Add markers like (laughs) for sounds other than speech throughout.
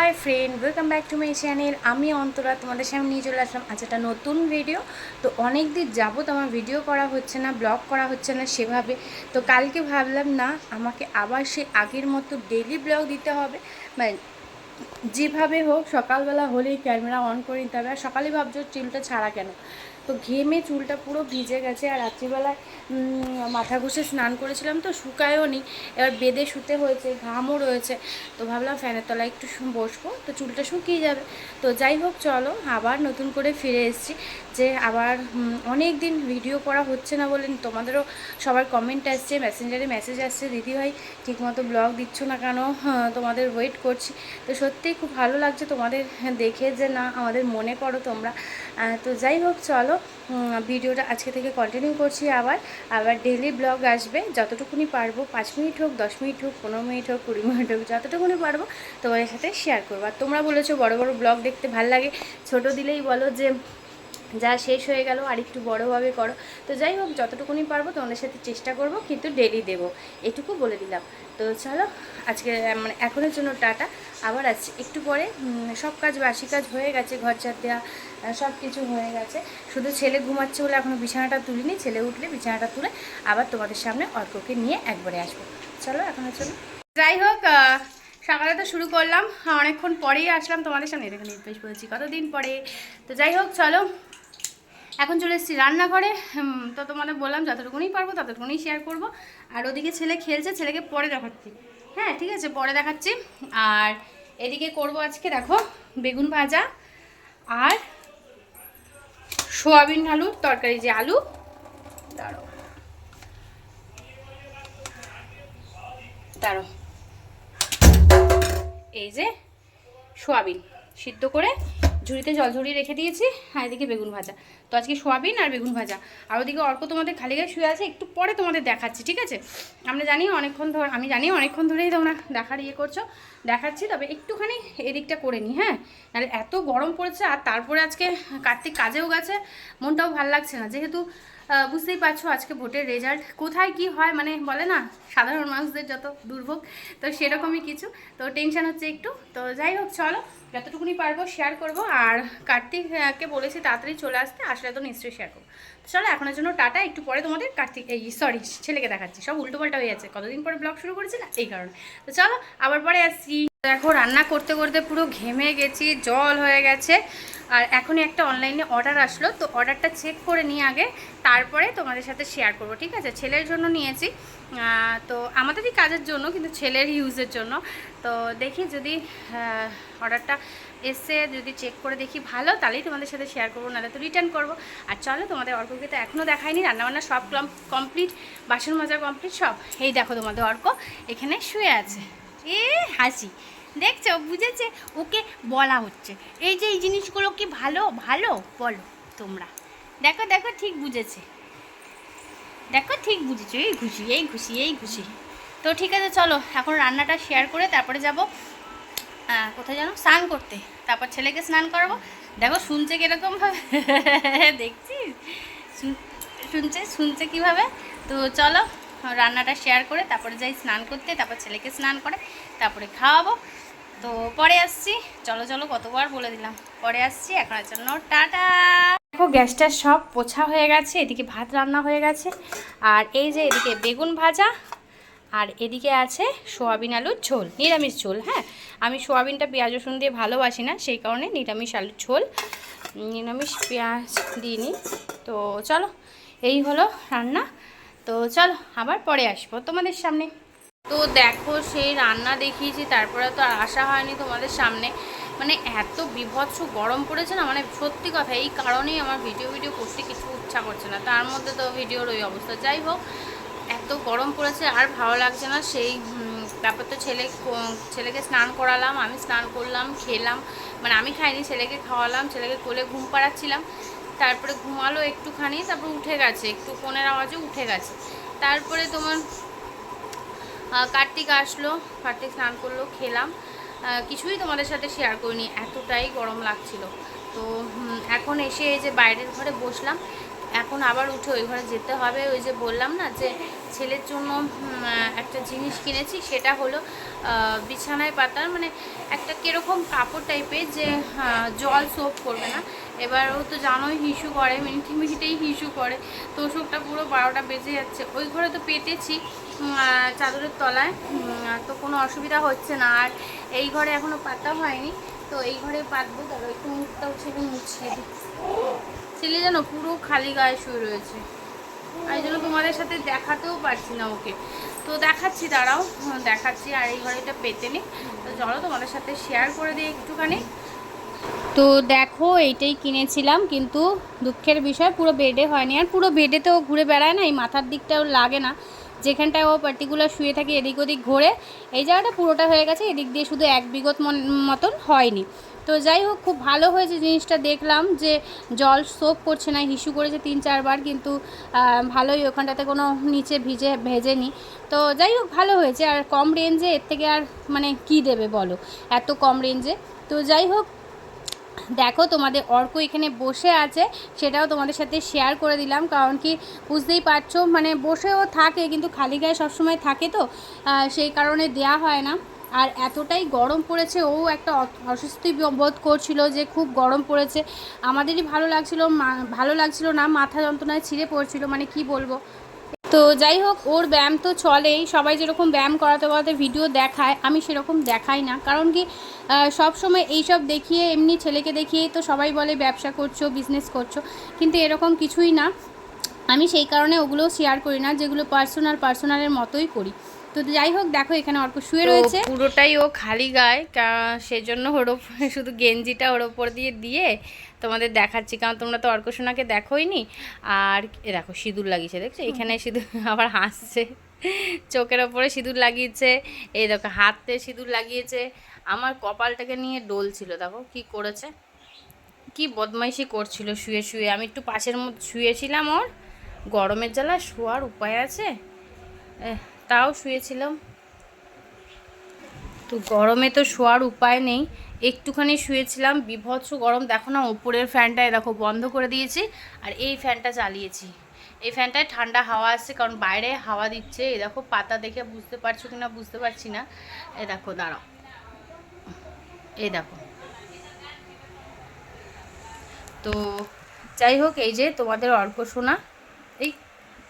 Hi friend welcome back to my channel আমি অন্তরা, তোমাদের সামনে নিয়ে চলে আসলাম আজ একটা নতুন ভিডিও তো অনেক দিন যাবত আমার ভিডিও করা হচ্ছে না ব্লগ করা হচ্ছে না সেভাবে। তো কালকে ভাবলাম, না, আমাকে আবার সে আগের মতো ডেলি ব্লগ দিতে হবে। মানে যেভাবে হোক, সকালবেলা হলেই ক্যামেরা অন করে নিতে হবে। আর সকালে ভাবছ চুলটা ছাড়া কেন? তো ঘেমে চুলটা পুরো ভিজে গেছে আর রাত্রিবেলায় মাথা ঘষে স্নান করেছিলাম তো শুকায়ও নি। এবার বেদে শুতে হয়েছে, ঘামও রয়েছে। তো ভাবলাম ফ্যানের তলায় একটু বসবো, তো চুলটা শুকিয়ে যাবে। তো যাই হোক, চলো আবার নতুন করে ফিরে এসেছি। যে আবার অনেক দিন ভিডিও করা হচ্ছে না বলে তোমাদেরও সবার কমেন্ট আসছে মেসেঞ্জারে মেসেজ আসছে দিদিভাই ঠিকমতো ব্লগ দিচ্ছ না কেন? হ্যাঁ, তোমাদের ওয়েট করছি। তো সত্যিই খুব ভালো লাগছে তোমাদের দেখে যে না আমাদের মনে করো তোমরা। তো যাই হোক চলো ভিডিওটা আজকে থেকে কন্টিনিউ করছি আবার। আবার ডেলি ব্লগ আসবে যতটুকুনি পারব পাঁচ মিনিট হোক দশ মিনিট হোক পনেরো মিনিট হোক কুড়ি মিনিট হোক যতটুকুনি পারব তোমাদের সাথে শেয়ার করব। আর তোমরা বলেছ বড় বড় ব্লগ দেখতে ভালো লাগে। ছোট দিলেই বলো যে যা শেষ হয়ে গেল, আর একটু বড়োভাবে করো। তো যাই হোক, যতটুকুনি পারব তোমাদের সাথে চেষ্টা করব, কিন্তু ডেলি দেবো। এটুকু বলে দিলাম। তো চলো, আজকে মানে এখনের জন্য টাটা। আবার আসছি একটু পরে সব কাজ, বাসি কাজ হয়ে গেছে ঘর ছাদ দেওয়া সব কিছু হয়ে গেছে। শুধু ছেলে ঘুমাচ্ছে বলে এখনও বিছানাটা তুলিনি, ছেলে উঠলে বিছানাটা তুলে আবার তোমাদের সামনে অর্ককে নিয়ে একবারে আসব। চলো এখনের জন্য যাই হোক সকালে তো শুরু করলাম, অনেকক্ষণ পরেই আসলাম তোমাদের সামনে। এখানে নির্দেশ বলছি, কতদিন পরে? তো যাই হোক, চলো। এখন চলে এসেছি রান্নাঘরে। তো তোমাদের বললাম যতটুকুনি পারব ততটুকুনি শেয়ার করব। আর ওদিকে ছেলে খেলছে, ছেলেকে পরে দেখাচ্ছি। হ্যাঁ ঠিক আছে, পরে দেখাচ্ছি। আর এদিকে করব আজকে, দেখো, বেগুন ভাজা আর সোয়াবিন আলুর তরকারি, যে আলু। দাঁড়ো দাঁড়ো এই যে সোয়াবিন, সিদ্ধ করে ঝুড়িতে জল ঝরিয়ে রেখে দিয়েছি। আর এদিকে বেগুন ভাজা। তো আজকে সোয়াবিন আর বেগুন ভাজা। আর ওদিকে অর্ক তোমাদের খালি গায়ে শুয়ে আছে, একটু পরে তোমাদের দেখাচ্ছি, ঠিক আছে? আমরা জানি অনেকক্ষণ ধর, আমি জানি অনেকক্ষণ ধরেই তোমরা দেখার ইয়ে করছ, দেখাচ্ছি, তবে একটুখানি এদিকটা করে নিই হ্যাঁ? নাহলে এত গরম পড়েছে, আর তারপরে আজকে কার্তিক কাজেও গেছে, মনটাও ভালো লাগছে না। যেহেতু বুঝতেই পারছ আজকে ভোটের রেজাল্ট কোথায় কি হয় মানে বলে না, সাধারণ মানুষদের যত দুর্ভোগ, তো সেরকমই কিছু। তো টেনশন হচ্ছে একটু। তো যাই হোক, চলো, যতটুকুনি পারব শেয়ার করব। আর কার্তিককে বলেছি তাড়াতাড়ি চলে আসতে আসলে তো নিশ্চয়ই শেয়ার করব। চলো, এখনের জন্য টাটা। একটু পরে তোমাদের কার্তিক, এই সরি ছেলেকে দেখাচ্ছি। সব উল্টোপাল্টা হয়ে যাচ্ছে। কতদিন পরে ব্লগ শুরু করেছি না? এই কারণে। তো চলো, আবার পরে আসছি। দেখো, রান্না করতে করতে পুরো ঘেমে গেছি, জল হয়ে গেছে। আর এখনই একটা অনলাইনে অর্ডার আসলো, তো অর্ডারটা চেক করে নিয়ে আগে তারপরে তোমাদের সাথে শেয়ার করব, ঠিক আছে? ছেলের জন্য নিয়েছি তো আমাদেরই কাজের জন্য, কিন্তু ছেলের ইউজের জন্য। তো দেখি যদি অর্ডারটা এসে যদি চেক করে দেখি ভালো, তাহলেই তোমাদের সাথে শেয়ার করব, নাহলে তো রিটার্ন করব। আর চলো, তোমাদের অর্ককে তো এখনও দেখায়নি রান্নাবান্না সব কমপ্লিট বাসন মাজা কমপ্লিট সব? এই দেখো তোমাদের অর্ক এখানে শুয়ে আছে। এ হাসি। দেখছ? বুঝেছে? ওকে বলা হচ্ছে। এই যে এই জিনিসগুলো কি ভালো? ভালো? বলো তোমরা। দেখো দেখো, ঠিক বুঝেছে। দেখো, ঠিক বুঝেছ। এই খুশি এই খুশি এই খুশি তো ঠিক আছে, চলো। এখন রান্নাটা শেয়ার করে তারপরে যাব কোথায় জানো স্নান করতে। তারপর ছেলেকে স্নান করাবো। দেখো, শুনছে কীরকমভাবে দেখছিস? শুনছে? শুনছে কীভাবে? তো চলো, রান্নাটা শেয়ার করে তারপরে যাই স্নান করতে। তারপর ছেলেকে স্নান করে তারপরে খাওয়াবো। তো পরে আসছি। চলো চলো, কতবার বলে দিলাম। পরে আসছি এখনের জন্য টাটা। দেখো, গ্যাসটা সব পোছা হয়ে গেছে, এদিকে ভাত রান্না হয়ে গেছে। আর এই যে এদিকে বেগুন ভাজা, আর এদিকে আছে সোয়াবিন আলুর ঝোল, নিরামিষ ঝোল হ্যাঁ? আমি সোয়াবিনটা পেঁয়াজ, রসুন দিয়ে ভালোবাসি না, সেই কারণে নিরামিষ আলুর ঝোল। নিরামিষ পেঁয়াজ দিইনি। তো চলো, এই হলো রান্না। তো চলো, আবার পরে আসব তোমাদের সামনে। তো দেখো সেই রান্না দেখিয়েছি, তারপরে তো আর আসা হয়নি তোমাদের সামনে। মানে এত বিভৎস গরম পড়েছে না মানে সত্যি কথা, এই কারণেই আমার ভিডিও ভিডিও করতে কিছু ইচ্ছা করছে না। তার মধ্যে তো ভিডিওর ওই অবস্থা। যাই হোক, এত গরম পড়েছে, আর ভালো লাগছে না। সেই তারপর তো ছেলে, ছেলেকে স্নান করালাম, আমি স্নান করলাম, খেলাম। মানে আমি খাইনি, ছেলেকে খাওয়ালাম, ছেলেকে কোলে ঘুম পাড়াচ্ছিলাম। তারপরে ঘুমালো একটুখানি, তারপর উঠে গেছে, একটু ফোনের আওয়াজে উঠে গেছে। তারপরে তোমার কার্তিক আসলো, কার্তিক স্নান করল, খেলাম। কিছুই তোমাদের সাথে শেয়ার করিনি, এতটাই গরম লাগছিল। তো এখন এসে এই যে বাইরের ঘরে বসলাম, এখন আবার উঠে ওই ঘরে যেতে হবে। ওই যে বললাম না যে, ছেলের জন্য একটা জিনিস কিনেছি, সেটা হলো বিছানায় পাতার মানে একটা কীরকম কাপড় টাইপের যে জল সোপ করবে না এবার ও তো জানোই হিসু করে মিনিটি মিনিটেই হিসু করে। তো ওষুধটা পুরো বারোটা বেজে যাচ্ছে। ওই ঘরে তো পেতেছি চাদরের তলায়। তো কোনো অসুবিধা হচ্ছে না। আর এই ঘরে এখনও পাতা হয়নি। তো এই ঘরে পাতবো তাহলে একটু মুখটাও ছেড়ে মুছিয়ে দিই। ছেলে যেন পুরো খালি গায়ে শুয়ে রয়েছে। আর এই জন্য তোমাদের সাথে দেখাতেও পারছি না ওকে। তো দেখাচ্ছি, দাঁড়াও। দেখাচ্ছি, আর এই ঘড়িটা পেতে নি তো চলো তোমাদের সাথে শেয়ার করে দিই একটুখানি। তো দেখো, এইটাই কিনেছিলাম, কিন্তু দুঃখের বিষয়, পুরো বেডে হয়নি। আর পুরো বেডে তো ঘুরে বেড়ায় না, এই মাথার দিকটাও লাগে না। যেখানটায় ও পার্টিকুলার শুয়ে থাকে, এদিক ওদিক ঘোরে। এই জায়গাটা পুরোটা হয়ে গেছে, এদিক দিয়ে শুধু এক বিগত মতন হয়নি। তো যাই হোক, খুব ভালো হয়েছে জিনিসটা, দেখলাম যে জল সোপ করছে না হিসু করেছে তিন চারবার, কিন্তু ভালোই ওখানটাতে কোনো নিচে ভিজে, ভেজেনি। তো যাই হোক, ভালো হয়েছে। আর কম রেঞ্জে এর থেকে আর মানে কি দেবে বলো? এত কম রেঞ্জে তো যাই হোক দেখো তোমাদের অর্ক এখানে বসে আছে, সেটাও তোমাদের সাথে শেয়ার করে দিলাম, কারণ কি বুঝতেই পারছ মানে বসেও থাকে, কিন্তু খালি গায়ে সবসময় থাকে তো সেই কারণে দেয়া হয় না। আর এতটাই গরম পড়েছে, ও একটা অস্বস্তি বোধ করছিল যে খুব গরম পড়েছে। আমাদেরই ভালো লাগছিল ভালো লাগছিল না, মাথা যন্ত্রণায় ছিঁড়ে পড়ছিল মানে কি বলব। তো যাই হোক ওর ব্যায়াম তো চলেই। সবাই যেরকম ব্যায়াম করাতে করাতে ভিডিও দেখায় আমি সেরকম দেখাই না। কারণ কি সব সময় এইসব দেখিয়ে এমনি ছেলেকে দেখিয়েই তো সবাই বলে ব্যবসা করছ বিজনেস করছ। কিন্তু এরকম কিছুই না। আমি সেই কারণে ওগুলো শেয়ার করি না যেগুলো পার্সোনাল পার্সোনালের মতোই করি। তো যাই হোক দেখো এখানে অর্ক শুয়ে রয়েছে। পুরোটাই ও খালি গায়ে সেজন্য ওর ওপরে শুধু গেঞ্জিটা ওর ওপর দিয়ে দিয়ে তোমাদের দেখাচ্ছি কারণ তোমরা তো অর্কসোনাকে দেখোইনি। আর এ দেখো সিঁদুর লাগিয়েছে দেখছ? এখানে সিঁদুর (laughs) আবার হাসছে। চোখের ওপরে সিঁদুর লাগিয়েছে। এই দেখো হাতে সিঁদুর লাগিয়েছে। আমার কপালটাকে নিয়ে ডলছিল দেখো কি করেছে? কি বদমাইশি করছিল শুয়ে শুয়ে। আমি একটু পাশের মধ্যে শুয়েছিলাম ওর। গরমের জ্বালা শোয়ার উপায় আছে? তাও শুয়েছিলাম। তো গরমে তো শোয়ার উপায় নেই। একটুখানি শুয়েছিলাম, বিভৎস গরম। দেখো না, ওপরের ফ্যানটায় দেখো বন্ধ করে দিয়েছি, আর এই ফ্যানটা চালিয়েছি। এই ফ্যানটায় ঠান্ডা হাওয়া আসছে, কারণ বাইরে হাওয়া দিচ্ছে। এই দেখো, পাতা দেখে বুঝতে পারছ কি না বুঝতে পারছি না। এ দেখো, দাঁড়াও। এই দেখো। তো যাই হোক, এই যে তোমাদের অর্ক শোনা। এই,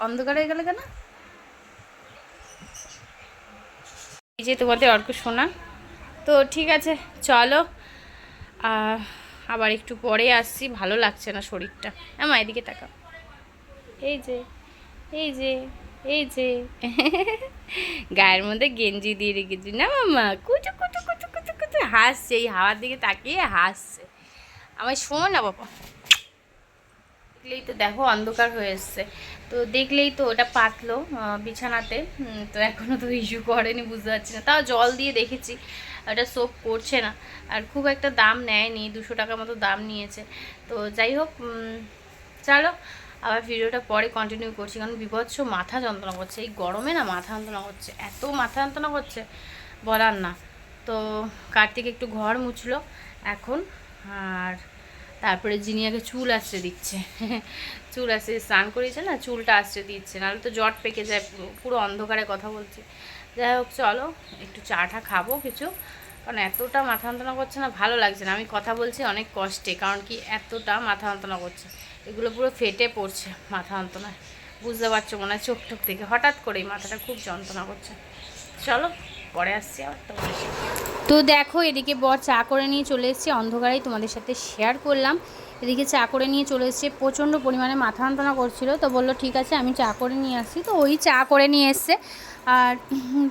অন্ধকারে হয়ে গেলে কেন? এই যে তোমাদের অর্ক শোনা। তো ঠিক আছে, চলো। আবার একটু পরে আসছি, ভালো লাগছে না শরীরটা। আমার এদিকে তাকাও। এই যে এই যে এই যে। গায়ের মধ্যে গেঞ্জি দিয়ে রেখেছি। না মামা, কুচু কুচু কুচু কুচু কুচু, হাসছে। এই হাওয়ার দিকে তাকিয়ে হাসছে। আমায় শোনো না, বাবা। দেখলেই তো দেখো, অন্ধকার হয়ে এসছে। তো দেখলেই তো ওটা পাতলো বিছানাতে। তো এখনও তো ইস্যু করেনি, বুঝতে পারছি না। তাও জল দিয়ে দেখেছি, ওটা সোপ করছে না। আর খুব একটা দাম নেয়নি, দুশো টাকার মতো দাম নিয়েছে। তো যাই হোক চলো, আবার ভিডিওটা পরে কন্টিনিউ করছি, কারণ বিভৎস মাথা যন্ত্রণা করছে। এই গরমে না মাথা যন্ত্রণা করছে, এত মাথা যন্ত্রণা করছে, বলার না। তো কার্তিক একটু ঘর মুছলো, এখন আর তারপরে জিনিয়াকে চুল আসতে দিচ্ছে। চুল আসতে স্নান করিয়েছে না, চুলটা আসতে দিচ্ছে, নাহলে তো জট পেকে যায়, পুরো অন্ধকারে কথা বলছে। যাই হোক, চলো, একটু চাটা খাব কিছু, কারণ এতটা মাথা যন্ত্রণা করছে না, ভালো লাগছে না। আমি কথা বলছি অনেক কষ্টে, কারণ কি এতটা মাথা যন্ত্রণা করছে। এগুলো পুরো ফেটে পড়ছে মাথা যন্ত্রণায়। বুঝতে পারছ মনে হয় চোখ টোক থেকে। হঠাৎ করেই মাথাটা খুব যন্ত্রণা করছে। চলো, পরে আসছি আবার তোমাদের সাথে। তো দেখো, এদিকে বর চা করে নিয়ে চলে এসছে, অন্ধকারেই তোমাদের সাথে শেয়ার করলাম। এদিকে চা করে নিয়ে চলে এসছে, প্রচণ্ড পরিমাণে মাথা যন্ত্রণা করছিল, তো বলল, ঠিক আছে, আমি চা করে নিয়ে আসছি তো ওই চা করে নিয়ে এসছে। আর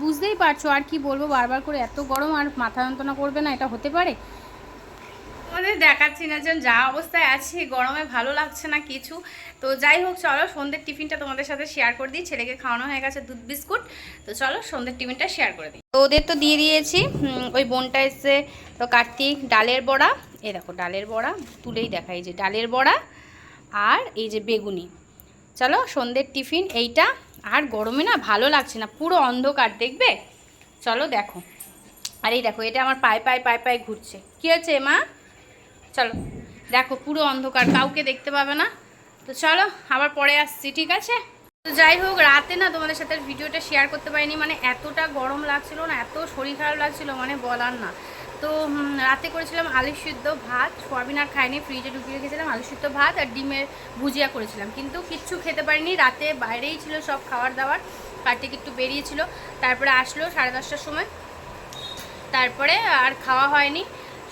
বুঝতেই পারছ, আর কি বলব, বারবার করে এত গরম, আর মাথা যন্ত্রণা করবে না, এটা হতে পারে? আমাদের দেখাচ্ছি না, যেন যা অবস্থায় আছে, গরমে ভালো লাগছে না কিছু। তো যাই হোক, চলো, সন্ধ্যের টিফিনটা তোমাদের সাথে শেয়ার করে দিই। ছেলেকে খাওয়ানো হয়ে গেছে দুধ, বিস্কুট। তো চলো, সন্ধ্যের টিফিনটা শেয়ার করে দিই। তো ওদের তো দিয়ে দিয়েছি ওই বোনটা এসছে, তো কার্তিক, ডালের বড়া। এই দেখো, ডালের বড়া, তুলেই দেখা এই যে ডালের বড়া আর এই যে বেগুনি। চলো, সন্ধ্যের টিফিন এইটা। আর গরমে না ভালো লাগছে না, পুরো অন্ধকার, দেখবে? চলো, দেখো। আর এই দেখো, এটা আমার পায়ে পায়ে পায়ে পায়ে ঘুরছে। কী হচ্ছে মা? চলো, দেখো পুরো অন্ধকার, কাউকে দেখতে পাবে না। তো চলো, আবার পরে আসছি, ঠিক আছে? তো যাই হোক, রাতে না তোমাদের সাথে ভিডিওটা শেয়ার করতে পারিনি মানে এতটা গরম লাগছিল না, এত শরীর খারাপ লাগছিল মানে বলার না। তো রাতে করেছিলাম আলু সিদ্ধ ভাত, সোয়াবিন আর খাইনি ফ্রিজে ঢুকিয়ে রেখেছিলাম আলু সিদ্ধ ভাত আর ডিমের ভুজিয়া করেছিলাম। কিন্তু কিচ্ছু খেতে পারিনি, রাতে বাইরেই ছিল সব খাবার দাবার কার্তিক একটু বেরিয়েছিল, তারপরে আসলো সাড়ে দশটার সময়। তারপরে আর খাওয়া হয়নি।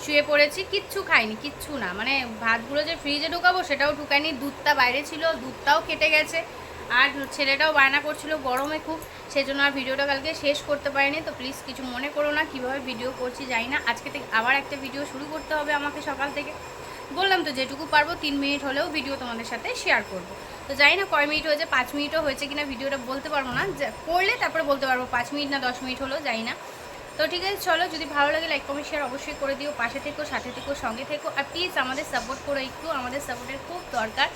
শুয়ে পড়েছি, কিচ্ছু খাইনি, কিচ্ছু না। মানে ভাতগুলো যে ফ্রিজে ঢুকাবো সেটাও ঢুকাইনি, দুধটা বাইরে ছিল, দুধটাও কেটে গেছে। আর ছেলেটাও বায়না করছিল গরমে খুব সেই জন্য আর ভিডিওটা কালকে শেষ করতে পারিনি। তো প্লিজ কিছু মনে করো না, কীভাবে ভিডিও করছি জানি না। আজকে থেকে আবার একটা ভিডিও শুরু করতে হবে আমাকে সকাল থেকে। বললাম তো যেটুকু পারব, তিন মিনিট হলেও ভিডিও তোমাদের সাথে শেয়ার করব। তো জানি না কয় মিনিট হয়েছে, পাঁচ মিনিটও হয়েছে কিনা ভিডিওটা বলতে পারব না। করলে তারপরে বলতে পারব, পাঁচ মিনিট না দশ মিনিট হলো, জানি না। তো ঠিক আছে, চলো, যদি ভালো লাগে লাইক কমেন্ট শেয়ার অবশ্যই করে দিও। পাশে থেকো, সাথে থেকো, সঙ্গে থেকো। আর প্লিজ আমাদের সাপোর্ট করো একটু, আমাদের সাপোর্টের খুব দরকার।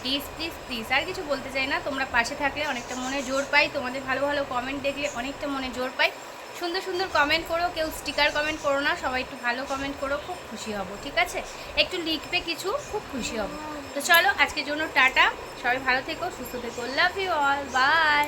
প্লিজ প্লিজ প্লিজ আর কিছু বলতে চাই না, তোমরা পাশে থাকলে অনেকটা মনে জোর পাই, তোমাদের ভালো ভালো কমেন্ট দেখলে অনেকটা মনে জোর পাই। সুন্দর সুন্দর কমেন্ট করো, কেউ স্টিকার কমেন্ট করো না, সবাই একটু ভালো কমেন্ট করো, খুব খুশি হব, ঠিক আছে? একটু লিখবে কিছু, খুব খুশি হব। তো চলো, আজকের জন্য টাটা। সবাই ভালো থেকো, সুস্থ থেকো। Love you all by